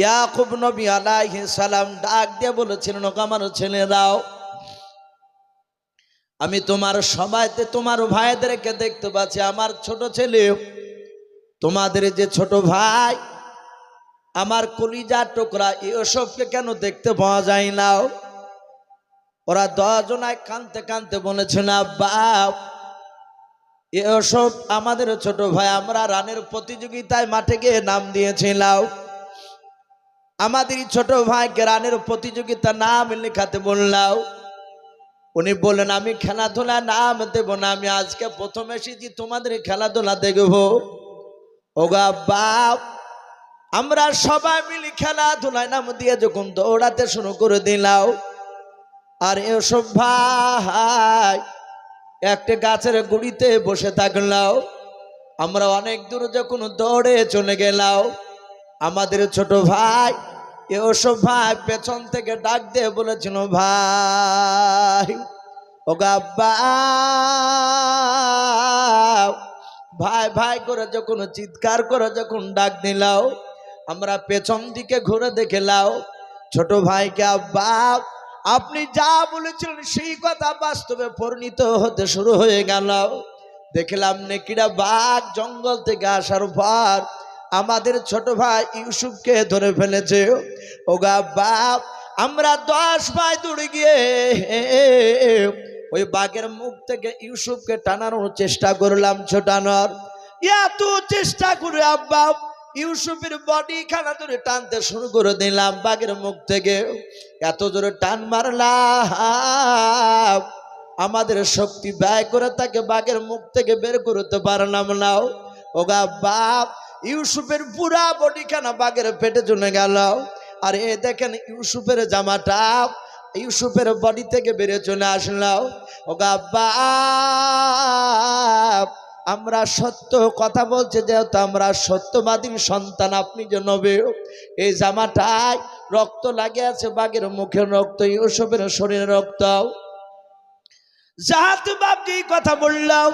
ইয়াকুব নবী আলাইহি সালাম ডাক দিয়ে বলেছিলেন ওকে আমার ছেলেরাও, আমি তোমার সবাইতে তোমার ভাইদেরকে দেখতে পাচ্ছি। আমার ছোট ছেলে, তোমাদের যে ছোট ভাই, আমার কলিজার টুকরা, এসবকে কেন দেখতে পাওয়া যায় না? ওরা দশজনায় কানতে কানতে বলেছে, না বাপ, এসব আমাদের ছোট ভাই, আমরা রানের প্রতিযোগিতায় মাঠে গিয়ে নাম দিয়েছিলাম। আমাদের ছোট ভাইকে রানের প্রতিযোগিতা নাম লেখাতে বললাম উনি বললেন, আমি খেলাধুলা নাম দেব না, আমি আজকে প্রথম এসেছি, তোমাদের খেলাধুলা দেখব। ওগা বাপ আমরা সবাই মিলে খেলাধুলায় নাম দিয়ে যখন দৌড়াতে শুরু করে দিলাম আর এসব ভাই একটা গাছের গুড়িতে বসে থাকলাম আমরা অনেক দূর যখন দৌড়ে চলে গেলাম আমাদের ছোট ভাই এসব ভাই পেছন থেকে ডাক দিয়ে বলেছিল, ভাই ও গাব্বা ভাই ভাই করে যখন চিৎকার করে যখন ডাক দিলাও, আমরা পেছন দিকে ঘুরে দেখে লাও, ছোট ভাইকে আব্বা, আপনি যা বলেছিলেন সেই কথা বাস্তবে পরিণত হতে শুরু হয়ে গেল। দেখলাম নেকিরা বাঘ জঙ্গল থেকে আসার পর আমাদের ছোট ভাই ইউসুফকে ধরে ফেলেছে। ওগা বাপ, আমরা দশ ভাই দৌড়ে গিয়ে ওই বাঘের মুখ থেকে ইউসুফকে টানানোর চেষ্টা করলাম ছোটানোর এত চেষ্টা করে, আব্বা, ইউসুফের বডি খানা ধরে টানতে শুরু করে দিলাম বাঘের মুখ থেকে। এত জোরে টান মারলাম, আমাদের শক্তি ব্যয় করে তাকে বাঘের মুখ থেকে বের করতে পারলাম না। ওগা বাপ ইউসুফের পুরা বডি খানা বাঘের পেটে চলে গেল? আর এ দেখেন, ইউসুফের জামাটা ইউসুফের বডি থেকে বেরিয়ে চলে আসলাম ওগা বাপ আমরা সত্য কথা বলছে, যেহেতু আমরা সত্যবাদীর সন্তান, আপনি যে নবে, এই জামাটায় রক্ত লাগে আছে বাঘের মুখের রক্ত, ইউসুফের শরীরে রক্ত। যাহাতে যেই কথা বললাম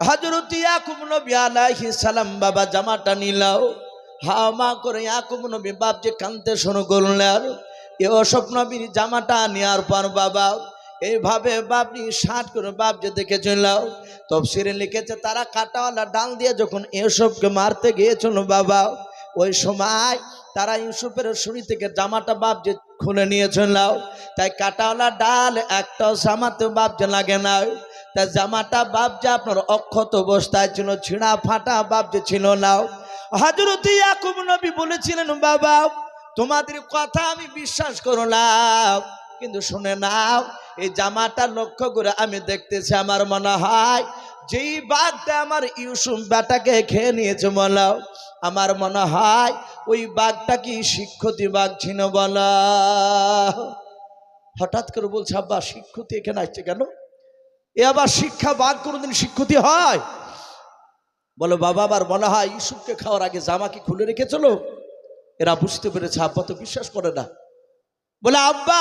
হজরত ইয়াকুব নবী আলাইহিস সালাম বাবা জামাটা নিলাও। হা, মা করে ইয়াকুব নবী বাপ যে কানতে শুরু করলেন। এ অসব নবীর জামাটা নেওয়ার পর বাবা, এইভাবে বাপনি ষাট করে বাপ যে দেখেছিল তফসিরে লিখেছে, তারা কাটাওয়ালা ডাল দিয়ে যখন এসবকে মারতে গিয়েছিল বাবা, ওই সময় তারা ইউসুফের শরীর থেকে জামাটা বাপ যে খুলে নিয়েছিল তাই কাটাওয়ালা ডাল একটাও জামাতে বাপ যে লাগে না তাই জামাটা বাপ যে আপনার অক্ষত অবস্থায় ছিল, ছিঁড়া ফাটা বাপ যে ছিল না। হাজরত ইয়াকুব নবী বলেছিলেন, বাবা, তোমাদের কথা আমি বিশ্বাস করলাম কিন্তু শুনে নাও, এই জামাটা লক্ষ্য করে আমি দেখতেছি, আমার মনে হয় যেই বাঘটা আমার ইউসুফ বেটাকে খেয়ে নিয়েছে বলো, আমার মনে হয় ওই বাঘটা কি শিক্ষতি বাঘ ছিল বল? হঠাৎ করে বলছে, আব্বা, শিক্ষতি এখানে আসছে কেন? এ আবার শিক্ষা বাঘ কোনোদিন শিক্ষতি হয়? বলো, বাবা, আবার মনে হয় ইউসুফকে খাওয়ার আগে জামা কি খুলে রেখেছিল? এরা বুঝতে পেরেছে, আব্বা তো বিশ্বাস করে না। বলে, আব্বা,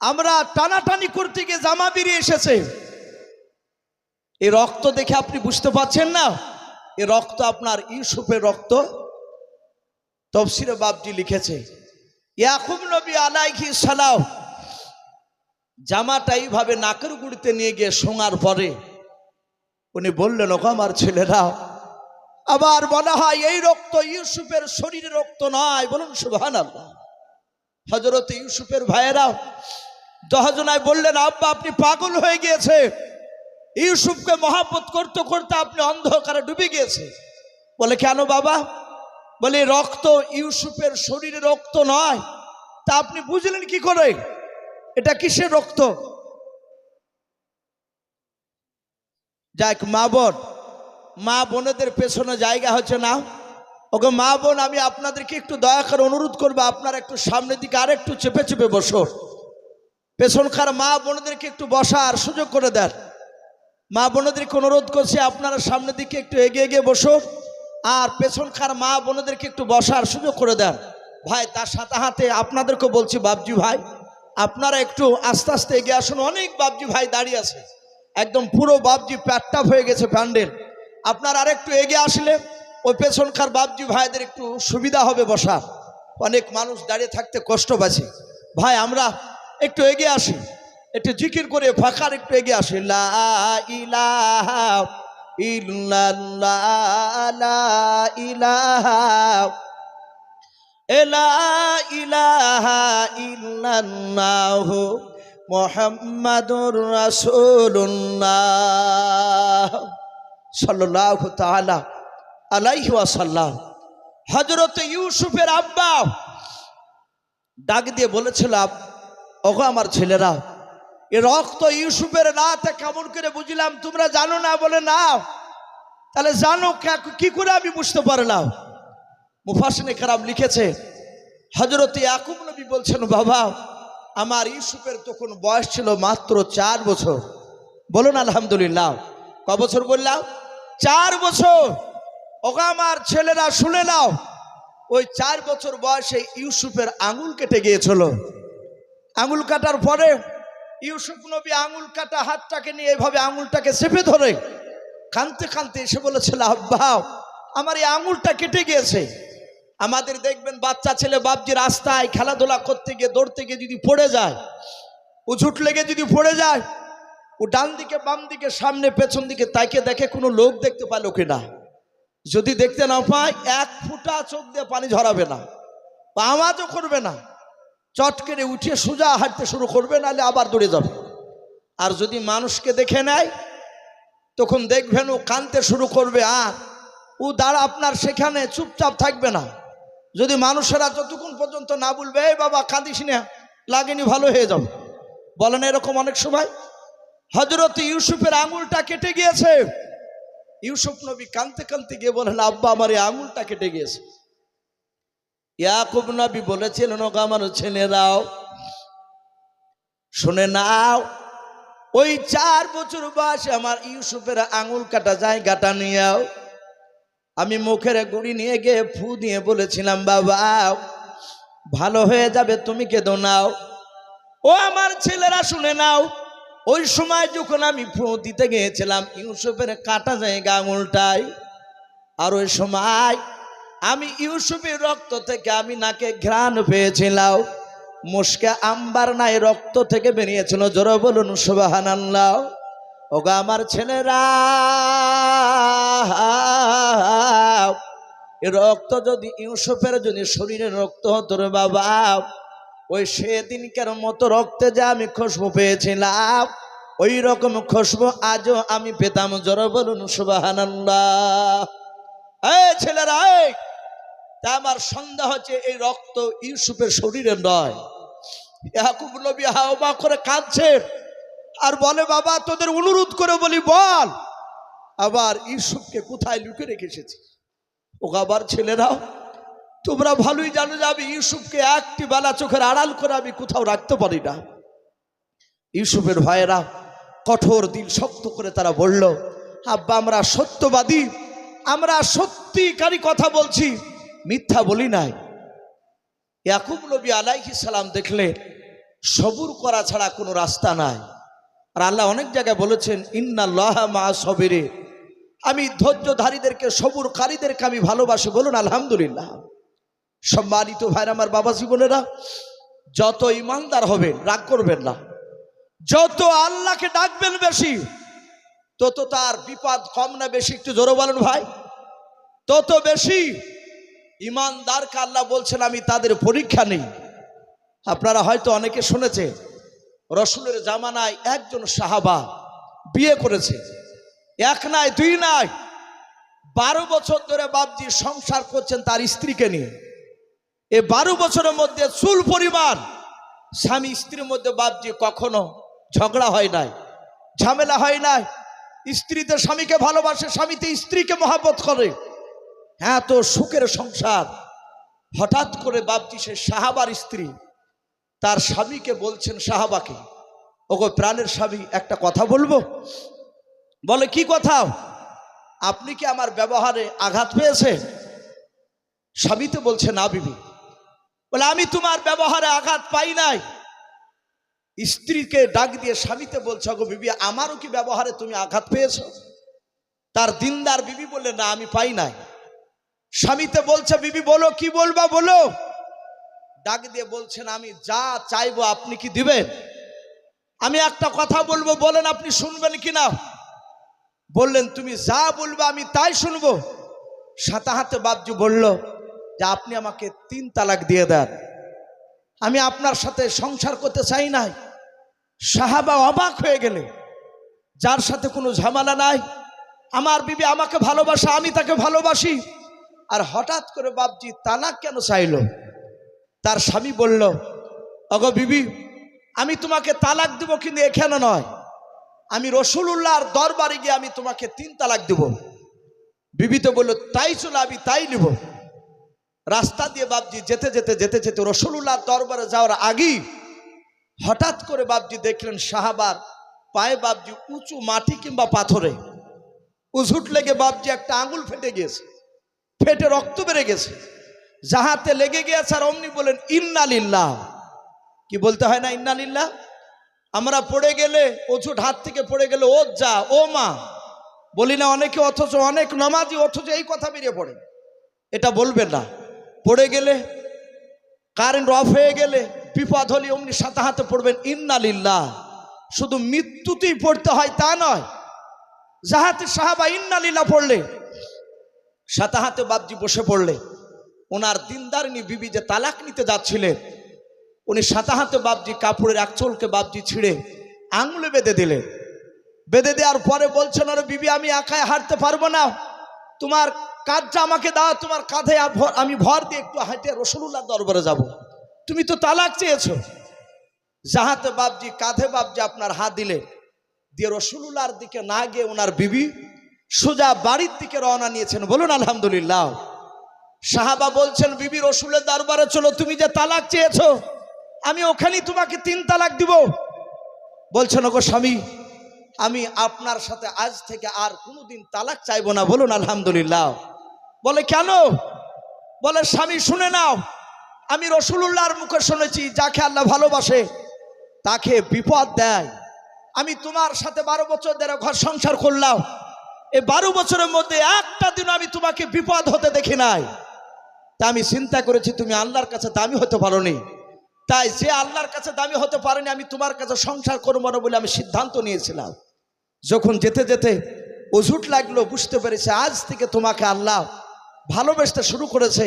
আমরা টানাটানি করতে গিয়ে জামা বেরিয়ে এসেছে। এই রক্ত দেখে আপনি বুঝতে পারছেন না? এ রক্ত আপনার ইউসুফের রক্ত। তফসিরে বাবজি লিখেছে, ইয়াকুব নবী আলাইহি সালাম জামাটা এইভাবে নাকের গুড়িতে নিয়ে গিয়ে শোঙার পরে উনি বললেন ওকে আমার ছেলেরা আবার মনে হয় এই রক্ত ইউসুফের শরীরে রক্ত নয় বলুন সুবহান আল্লাহ হজরত ইউসুফের ভাইয়েরা দহজনায় বললেন, আব্বা, আপনি পাগল হয়ে গিয়েছে। ইউসুফকে মহাপত করতে করতে আপনি অন্ধকারে ডুবে গিয়েছে। বলে, কেন বাবা? বলে, রক্ত ইউসুফের শরীরে রক্ত নয় তা আপনি বুঝলেন কি করে? এটা কিসের রক্ত? যাক মা বোন, মা বোনেদের পেছনে জায়গা হচ্ছে না। ওকে মা বোন, আমি আপনাদেরকে একটু দয়া করে অনুরোধ করব, আপনারা একটু সামনের দিকে আর একটু চেপে চেপে বসো। পেছনকার মা বোনদেরকে একটু বসার সুযোগ করে দেন। মা বোনদেরকে অনুরোধ করছি, আপনারা সামনের দিকে একটু এগিয়ে এগিয়ে বসো। আর পেছনকার মা বোনদেরকে একটু বসার সুযোগ করে দেন। ভাই, তার সাথে হাতে আপনাদেরকে বলছি বাবজি ভাই। আপনারা একটু আস্তে আস্তে এগিয়ে আসুন। অনেক বাবজি ভাই দাঁড়িয়ে আছে। একদম পুরো বাবজি প্যাটটাপ হয়ে গেছে প্যান্ডেল। আপনার আর একটু এগিয়ে আসলে, ওই পেছনকার বাবজি ভাইদের একটু সুবিধা হবে বসার। অনেক মানুষ দাঁড়িয়ে থাকতে কষ্ট পাচ্ছে। ভাই, আমরা একটু এগিয়ে আসি। একটু জিকির করে ফাঁকার একটু এগিয়ে আসি। লা ইলাহা ইলাহা এলা ইলাহা ইউসুফের আব্বা ডাক দিয়ে বলেছিল ওগো আমার ছেলেরা, এ রক্ত ইউসুফের না তা কেমন করে বুঝলাম, তোমরা জানো না? বলে, না। তাহলে জানো কি করে আমি বুঝতে পারলাম? মুফাসিনে কারাম লিখেছে হজরত ইয়াকুব নবী বলছেন, বাবা, আমার ইউসুফের তখন বয়স ছিল মাত্র চার বছর। বলুন, আলহামদুলিল্লাহ। ক বছর বললাম? চার বছর। ওগা আমার ছেলেরা, শুনে নাও, ওই চার বছর বয়সে ইউসুফের আঙুল কেটে গিয়েছিল। আঙুল কাটার পরে ইউসুফ নবী আঙুল কাটা হাতটাকে নিয়ে এভাবে আঙুলটাকে চেপে ধরে কানতে কানতে এসে বলেছিল, আব্বা, আমার এই আঙুলটা কেটে গিয়েছে। আমাদের দেখবেন বাচ্চা ছেলে বাপজি রাস্তায় খেলাধুলা করতে গিয়ে, দৌড়তে গিয়ে যদি পড়ে যায়, ও উঝুট লেগে যদি পড়ে যায়, ও ডান দিকে, বাম দিকে, সামনে, পেছন দিকে তাকে দেখে কোনো লোক দেখতে পায় লোকে না যদি দেখতে না পায়, এক ফুটা চোখ দিয়ে পানি ঝরাবে না, বা আওয়াজও করবে না। চট করে উঠে সোজা হাঁটতে শুরু করবে, নাহলে আবার দৌড়ে যাবে। আর যদি মানুষকে দেখে নেয়, তখন দেখবেন ও কানতে শুরু করবে আর ও দাঁড়া আপনার সেখানে, চুপচাপ থাকবে না। যদি মানুষেরা যতক্ষণ পর্যন্ত না বলবে, এই বাবা, কাঁদিস না, লাগেনি, ভালো হয়ে যাবে বলেন এরকম অনেক সময় হজরত ইউসুফের আঙুলটা কেটে গিয়েছে। ইউসুফ নবী কানতে কানতে গিয়ে বলেন, আব্বা, আমার এই আঙুলটা কেটে গিয়েছে। ইয়াকুব নবী বলেছিলেন ওগো আমার ছেলেরাও, শুনে নাও, ওই চার বছর বয়সে আমার ইউসুফের আঙুল কাটা জায়গাটা নিয়েও আমি মুখের গুড়ি নিয়ে গিয়ে ফু দিয়ে বলেছিলাম, বাবা, ভালো হয়ে যাবে, তুমি কেঁদো নাও ও আমার ছেলেরা, শুনে নাও, ওই সময় যখন আমি ফু দিতে গিয়েছিলাম, ইউসুফের কাটা জায়গা আঙুলটাই আর ওই সময় আমি ইউসুফের রক্ত থেকে আমি নাকে ঘ্রাণ পেয়েছিলাম মুশকে আম্বার নাই, রক্ত থেকে বেরিয়েছিল। জোর বলুন সুবাহান আল্লাহ ওগা আমার ছেলেরা এ রক্ত যদি ইউসুফের যদি শরীরে রক্ত হতো রে বাবা, ওই সেদিনকার মতো রক্তে যে আমি খুশবু পেয়েছিলাম, ওই রকম খুশবু আজও আমি পেতাম, জোর বলুন সুবাহান ছেলেরা তা আমার সন্দেহ হচ্ছে এই রক্ত ইউসুফের শরীরে নয়। ইয়াকুব নবী হাওমা করে কাঁদছে আর বলে, বাবা, তোদের অনুরোধ করে বলি, বল, আবার ইউসুফকে কোথায় লুকে রেখে এসেছি ও আবার ছেলেরাও তোমরা ভালোই জানো যে আমি ইউসুফকে একটি বেলা চোখের আড়াল করে আমি কোথাও রাখতে পারি না। ইউসুফের ভাইয়েরা কঠোর দিল শক্ত করে তারা বলল, আব্বা, আমরা সত্যবাদী, আমরা সত্যিকারী কথা বলছি, মিথ্যা বলি নাই। ইয়াকুব নবী আলাইহি সালাম দেখলে সবুর করা ছাড়া কোনো রাস্তা নাই। আর আল্লাহ অনেক জায়গায় বলেছেন, ইন্নাল্লাহ মা সবিরে। আমি ধৈর্যধারীদেরকে, সবুরকারীদেরকে আমি ভালোবাসি বলুন, আলহামদুলিল্লাহ। সম্মানিত ভাইরা আমার বাবা জীবনেরা, যত ইমানদার হবেন, রাগ করবেন না। যত আল্লাহকে ডাকবেন বেশি, তত তার বিপদ কম না বেশি। একটু জোরে বলেন ভাই। তত বেশি ইমানদারকে আল্লাহ বলছেন, আমি তাদের পরীক্ষা নেই। আপনারা হয়তো অনেকে শুনেছে রসুলের জামানায় একজন সাহাবা বিয়ে করেছে। এক নাই, দুই নাই। বারো বছর ধরে বাপজি সংসার করছেন তার স্ত্রীকে নিয়ে। এ বারো বছরের মধ্যে চুল পরিমাণ, স্বামী স্ত্রীর মধ্যে বাপজি কখনো ঝগড়া হয় নাই, ঝামেলা হয় নাই। স্ত্রীতে স্বামীকে ভালোবাসে, স্বামীতে স্ত্রীকে মহাবত করে। হ্যাঁ তো সুখের সংসার। হঠাৎ করে বাপজি সে সাহাবার স্ত্রী তার স্বামীকে বলছেন, সাহাবাকে। ওগো, প্রাণের স্বামী, একটা কথা বলব? বলে, কি কথা? আপনি কি আমার ব্যবহারে আঘাত পেয়েছে স্বামী তো বলছে, না বিবি। বলে, আমি তোমার ব্যবহারে আঘাত পাই নাই। স্ত্রীকে ডাক দিয়ে স্বামীতে বলছে গো বিবি, আমারও কি ব্যবহারে তুমি আঘাত পেয়েছ? তার দিনদার বিবি বললে, না, আমি পাই নাই। স্বামীতে বলছে, বিবি, বলো, কি বলবা, বলো? ডাক দিয়ে বলছেন, আমি যা চাইব আপনি কি দিবেন? আমি একটা কথা বলব, বলেন আপনি শুনবেন কি না বললেন, তুমি যা বলবে আমি তাই শুনব। সাতা হাতে বাবজু বলল, যে আপনি আমাকে তিন তালাক দিয়ে দেন। আমি আপনার সাথে সংসার করতে চাই নাই। সাহাবা অবাক হয়ে গেলে। যার সাথে কোনো ঝামেলা নাই। আমার বিবি আমাকে ভালোবাসে, আমি তাকে ভালোবাসি। আর হঠাৎ করে বাবজি তালাক কেন চাইলো? তার স্বামী বলল, অগো বিবি, আমি তোমাকে তালাক দিব কিন্তু এখানে নয়। আমি রসুল্লাহর দরবারে গিয়ে আমি তোমাকে তিন তালাক দেব। বিবি তো বলল, তাই চলো আমি তাই নিব। রাস্তা দিয়ে বাবজি যেতে যেতে যেতে যেতে রসুল্লাহর দরবারে যাওয়ার আগেই হঠাৎ করে বাবজি দেখলেন সাহাবার পায়ে বাবজি উঁচু মাটি কিংবা পাথরে। উঝুট লেগে বাবজি একটা আঙুল ফেটে গিয়েছে, ফেটে রক্ত বেড়ে গেছে। যাহাতে লেগে গিয়েছে আর অমনি বলেন, ইন্নালিল্লাহ। কি বলতে হয় না, ইন্নালিল্লাহ? আমরা পড়ে গেলে অঝুট হাত থেকে পড়ে গেলে, ও যা, ও মা। বলি না, অনেকে অথচ, অনেক নমাজি অথচ এই কথা বেরিয়ে পড়ে। এটা বলবেন না। পড়ে গেলে, কারেন্ট অফ হয়ে গেলে, বিপদ হলে অমনি সাথে হাতে পড়বেন, ইন্নালিল্লাহ। শুধু মৃত্যুতেই পড়তে হয় তা নয়, যাহাতে সাহাবা ইন্নালিল্লাহ পড়লে সাথে হাতে বাবজি বসে পড়লে ওনার দিনদারিনী বিবি যে তালাক নিতে যাচ্ছিলেন উনি সাথে হাতে বাবজি কাপড়ের একচলকে বাবজি ছিঁড়ে আঙুলে বেঁধে দিলেন বেঁধে দেওয়ার পরে বলছেন আরে বিবি, আমি একাই হাঁটতে পারব না। তোমার কাজটা আমাকে দাও, তোমার কাঁধে আমি ভর দিয়ে একটু হাঁটে রসুল্লাহ দরবারে যাব। তুমি তো তালাক চেয়েছো। যাহাতে বাবজি কাঁধে বাবজি আপনার হাত দিলে, দিয়ে রসুল্লাহর দিকে না গিয়ে ওনার বিবি সোজা বাড়ির দিকে রওনা নিয়েছেন বলুন আলহামদুলিল্লাহ। সাহাবা বলছেন, বিবি রসুলের দরবারে চলো, তুমি যে তালাক চেয়েছো, আমি ওখানেই তোমাকে তিন তালাক দিব। বলছেন, ওগো স্বামী, আমি আপনার সাথে আজ থেকে আর কোনোদিন তালাক চাইব না, বলুন আলহামদুলিল্লাহ। বলে, কেন? বলে, স্বামী, শুনে নাও, আমি রসুলুল্লাহর মুখে শুনেছি, যাকে আল্লাহ ভালোবাসে, তাকে বিপদ দেয়। আমি তোমার সাথে বারো বছর ধরে ঘর সংসার করলাম এই বারো বছরের মধ্যে একটা দিন আমি তোমাকে বিপদ হতে দেখি নাই। তা আমি চিন্তা করেছি, তুমি আল্লাহর কাছে দামি হতে পারো নি তাই যে আল্লাহর কাছে দামি হতে পারেনি, আমি তোমার কাছে সংসার করব না বলে আমি সিদ্ধান্ত নিয়েছিলাম। যখন যেতে যেতে অঝুট লাগল, বুঝতে পেরেছে আজ থেকে তোমাকে আল্লাহ ভালোবাসতে শুরু করেছে।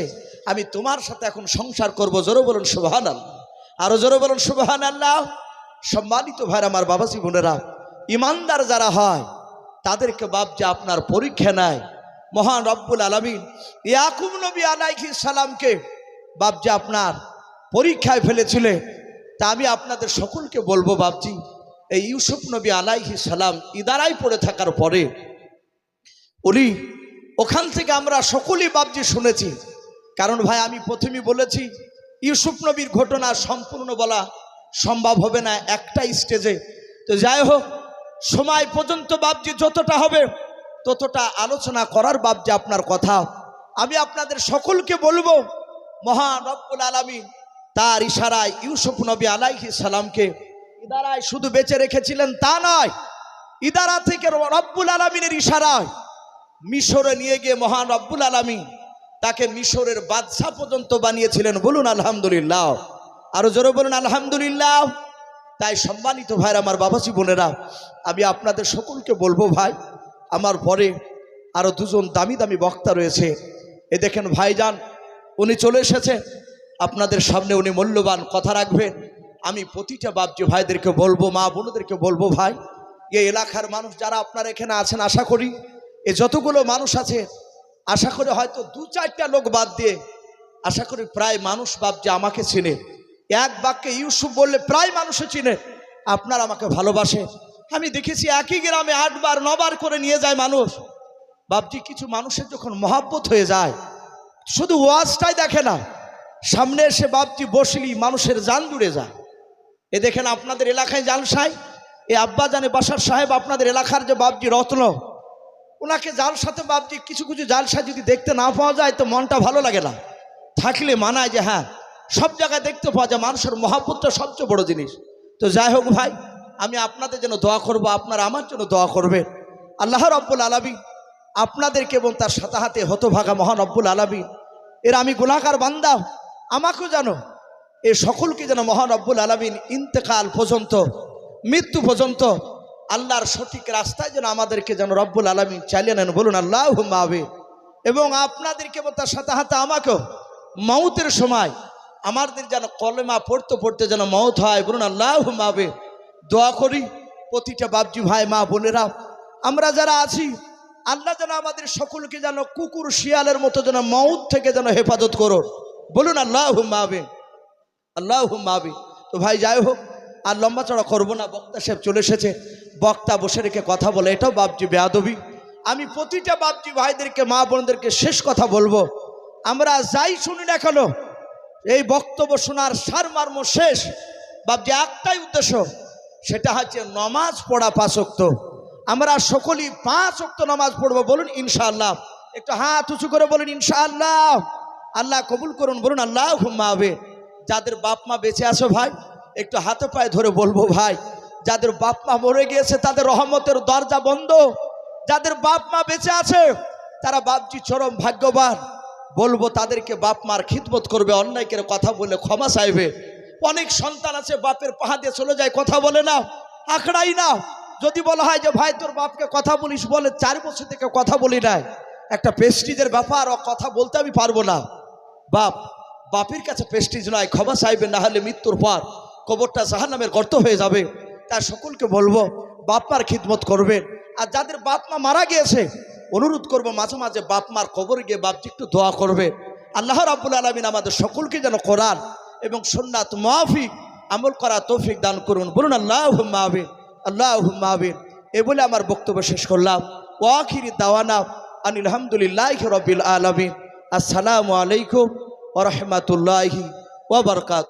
আমি তোমার সাথে এখন সংসার করব, জোরে বলুন সুবাহান আল্লাহ আরও জোরে বলুন সুবাহান আল্লাহ সম্মানিত ভাই আমার বাবাজি বোনেরা ইমানদার যারা হয়, তাদেরকে বাপজা আপনার পরীক্ষা নেয় মহান রব্বুল আলমিন ইয়াকুব নবী আলাইহি সালামকে, বাপজা আপনার পরীক্ষায় ফেলেছিলে, তা আমি আপনাদের সকলকে বলব বাপজি, এই ইউসুফ নবী আলাইহি সালাম ইদারাই পড়ে থাকার পরে, উনি ওখান থেকে আমরা সকলেই বাপজি শুনেছি। কারণ ভাই, আমি প্রথমেই বলেছি, ইউসুফ নবীর ঘটনা সম্পূর্ণ বলা সম্ভব হবে না একটা স্টেজে তো যাই হোক, সময় পর্যন্ত বাপজি যতটা হবে ততটা আলোচনা করার বাপজি আপনার কথা। আমি আপনাদের সকলকে বলব, মহান রব্বুল আলমী তার ইশারায় ইউসুফ নবী আলাইহি সালামকে ইদারায় শুধু বেঁচে রেখেছিলেন তা নয়, ইদারা থেকে রব্বুল আলমিনের ইশারায় মিশরে নিয়ে গিয়ে মহান রব্বুল আলমী তাকে মিশরের বাদশাহ পর্যন্ত বানিয়েছিলেন। বলুন, আলহামদুলিল্লাহ। আরও জোরে বলুন, আলহামদুলিল্লাহ। তাই সম্মানিত ভাইরা আমার বাবাজি বোনেরা, আমি আপনাদের সকলকে বলব ভাই আমার পরে আরও দুজন দামি দামি বক্তা রয়েছে। এ দেখেন ভাইজান, উনি চলে এসেছে। আপনাদের সামনে উনি মূল্যবান কথা রাখবেন আমি প্রতিটা বাপজি ভাইদেরকে বলব, মা বোনদেরকে বলব ভাই এই এলাকার মানুষ যারা আপনারা এখানে আছেন, আশা করি এ যতগুলো মানুষ আছে, আশা করি হয়তো দু চারটা লোক বাদ দিয়ে, আশা করি প্রায় মানুষ বাপজি আমাকে চিনে। এক বাক্যে ইউসুফ বললে, প্রায় মানুষে চিনে, আপনার আমাকে ভালোবাসে। আমি দেখেছি একই গ্রামে আটবার, নবার করে নিয়ে যায় মানুষ। বাপজি, কিছু মানুষের যখন মহাব্বত হয়ে যায়, শুধু ওয়াজটাই দেখে না, সামনে এসে বাপজি বসলি, মানুষের জান জুড়ে যায়। এ দেখেন আপনাদের এলাকায় জালসাই এ আব্বা জানে বাসার সাহেব আপনাদের এলাকার যে বাপজি রত্ন, ওনাকে জাল সাথে বাপজি কিছু কিছু জালসা যদি দেখতে না পাওয়া যায়, তো মনটা ভালো লাগে না। থাকলে মানায় যে হ্যাঁ সব জায়গায় দেখতে পাওয়া যায়, মানুষের মহাপুত্র সবচেয়ে বড় জিনিস। তো যাই হোক ভাই আমি আপনাদের জন্য দোয়া করব, আপনারা আমার জন্য দোয়া করবেন। আল্লাহ রব্বুল আলমী আপনাদেরকে এবং তার সাথে হাতে হতভাগা মহান রব্বুল আলমী এর আমি গোলাকার বান্দা, আমাকেও জানো এ সকলকে যেন মহান রব্বুল আলমিন ইন্তেকাল পর্যন্ত, মৃত্যু পর্যন্ত আল্লাহর সঠিক রাস্তায় যেন আমাদেরকে যেন রব্বুল আলমিন চালিয়ে নেন, বলুন আল্লাহ মাবে এবং আপনাদেরকে এবং তার সাথে হাতে আমাকেও মৌতের সময় আমাদের যেন কলেমা পড়তে পড়তে যেন মৌত হয়, বলুন আল্লাহ মাবে দোয়া করি প্রতিটা বাবজি ভাই, মা বোনেরা। আমরা যারা আছি, আল্লাহ যেন আমাদের সকলকে যেন কুকুর শিয়ালের মতো যেন মৌত থেকে যেন হেফাজত করো বলুন আল্লাহ মাবে আল্লাহ মাবি তো ভাই, যাই হোক, আর লম্বা চড়া করব না, বক্তা সাহেব চলে এসেছে। বক্তা বসে রেখে কথা বলে, এটাও বাপজি বেয়াদবি। আমি প্রতিটা বাপজি ভাইদেরকে, মা বোনদেরকে শেষ কথা বলব। আমরা যাই শুনি না কেন, এই বক্তব্য শোনার সার মার্ম শেষ। বাপজি একটাই উদ্দেশ্য সেটা হচ্ছে নমাজ পড়া পাঁচ পাঁচক্ত আমরা সকলেই পাঁচ অক্ত নামাজ পড়ব, বলুন ইনশাআল্লাহ। একটু হাত উঁচু করে বলুন ইনশাআল্লাহ। আল্লাহ কবুল করুন, বলুন আল্লাহ হুম্মাবে যাদের বাপ মা বেঁচে আছো ভাই, একটু হাতে পায়ে ধরে বলব ভাই, যাদের বাপ মা মরে গিয়েছে, তাদের রহমতের দরজা বন্ধ। যাদের বাপ মা বেঁচে আছে, তারা বাপজি চরম ভাগ্যবান। বলব তাদেরকে বাপ মার খিদমত করবে, অন্যায়কের কথা বলে ক্ষমা চাইবে। অনেক সন্তান আছে, বাপের পাহা দিয়ে চলে যায়, কথা বলে না আখড়াই না যদি বলা হয় যে, ভাই, তোর বাপকে কথা বলিস বলে চার বছর থেকে কথা বলি নাই। একটা পেস্টিজের ব্যাপার ও কথা বলতে আমি পারব না। বাপ, বাপের কাছে পেস্টিজ নয়, ক্ষমা চাইবে না হলে মৃত্যুর পর কবরটা জাহান্নামের গর্ত হয়ে যাবে। তার সকলকে বলব, বাপ মার খিদমত করবেন। আর যাদের বাপ মা মারা গিয়েছে, অনুরোধ করব, মাঝে মাঝে বাপ মার কবর গিয়ে বাপজি একটু দোয়া করবে। আল্লাহ রাবুল আলমিন আমাদের সকলকে যেন কোরআন এবং সন্ন্যাত মাফিক, আমল করা তৌফিক দান করুন। বলুন আল্লাহ মাহবিন আল্লাহ মাহবিন এ বলে আমার বক্তব্য শেষ করলাম। ওয়াখিরি দাওয়ানা আনিল আলহামদুলিল্লাহ রবিল আলমিন। আসসালামু আলাইকুম ওরহমতুল্লাহি ওবরকাত